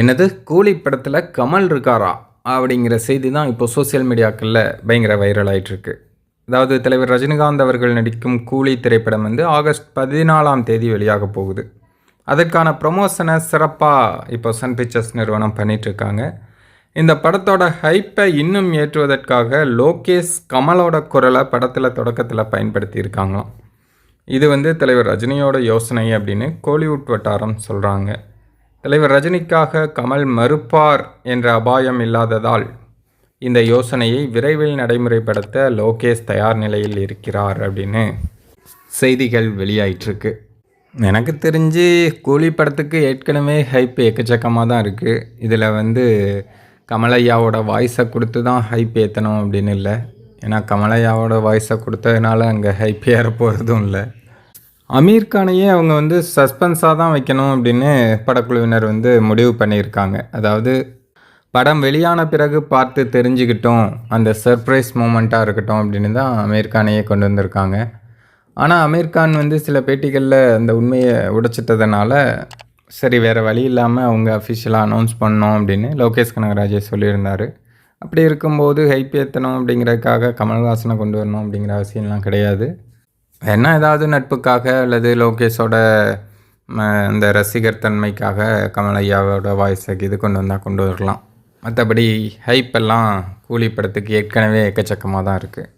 என்னது? கூலி படத்தில் கமல் இருக்காரா? அப்படிங்கிற செய்தி தான் இப்போ சோஷியல் மீடியாக்களில் பயங்கர வைரல் ஆயிட்டிருக்கு. அதாவது தலைவர் ரஜினிகாந்த் அவர்கள் நடிக்கும் கூலி திரைப்படம் வந்து ஆகஸ்ட் பதினாலாம் தேதி வெளியாக போகுது. அதற்கான ப்ரொமோஷனை சிறப்பாக இப்போ சன் பிக்சர்ஸ் நிறுவனம் பண்ணிகிட்ருக்காங்க இந்த படத்தோட ஹைப்பை இன்னும் ஏற்றுவதற்காக லோகேஷ் கமலோட குரலை படத்தில் தொடக்கத்தில் பயன்படுத்தியிருக்காங்களாம். இது வந்து தலைவர் ரஜினியோட யோசனை அப்படின்னு கோலிவுட் வட்டாரம் சொல்கிறாங்க தலைவர் ரஜினிக்காக கமல் மறுப்பார் என்ற அபாயம் இல்லாததால் இந்த யோசனையை விரைவில் நடைமுறைப்படுத்த லோகேஷ் தயார் நிலையில் இருக்கிறார் அப்படின்னு செய்திகள் வெளியாயிட்ருக்கு எனக்கு தெரிஞ்சு கூலி படத்துக்கு ஏற்கனவே ஹைப் எக்கச்சக்கமாக தான் இருக்குது இதில் வந்து கமலையாவோட வாய்ஸை கொடுத்து தான் ஹைப் ஏற்றணும் அப்படின்னு இல்லை. ஏன்னா கமலையாவோட வாய்ஸை கொடுத்ததுனால அங்கே ஹைப் ஏற போகிறதும் இல்லை. அமீர் கானையே அவங்க வந்து சஸ்பென்ஸாக தான் வைக்கணும் அப்படின்னு படக்குழுவினர் வந்து முடிவு பண்ணியிருக்காங்க. அதாவது படம் வெளியான பிறகு பார்த்து தெரிஞ்சுக்கிட்டோம் அந்த சர்ப்ரைஸ் மூமெண்ட்டாக இருக்கட்டும் அப்படின்னு தான் அமீர் கானையே கொண்டு வந்திருக்காங்க. ஆனால் அமீர் கான் வந்து சில பேட்டிகளில் அந்த உண்மையை உடைச்சிட்டதுனால சரி வேறு வழி இல்லாமல் அவங்க அஃபிஷியலாக அனௌன்ஸ் பண்ணோம் அப்படின்னு லோகேஷ் கனகராஜே சொல்லியிருந்தார். அப்படி இருக்கும்போது ஹைப் ஏற்றணும் அப்படிங்கிறதுக்காக கமல்ஹாசனை கொண்டு வரணும் அப்படிங்கிற அவசியம்லாம் கிடையாது. என்ன ஏதாவது நட்புக்காக அல்லது லோகேஷோட ம, அந்த ரசிகர் தன்மைக்காக கமல் ஐயாவோட வாய்ஸை இது கொண்டு வந்தால் கொண்டு வரலாம். மற்றபடி ஹைப்பெல்லாம் கூலி படத்துக்கு ஏற்கனவே எக்கச்சக்கமாக தான் இருக்குது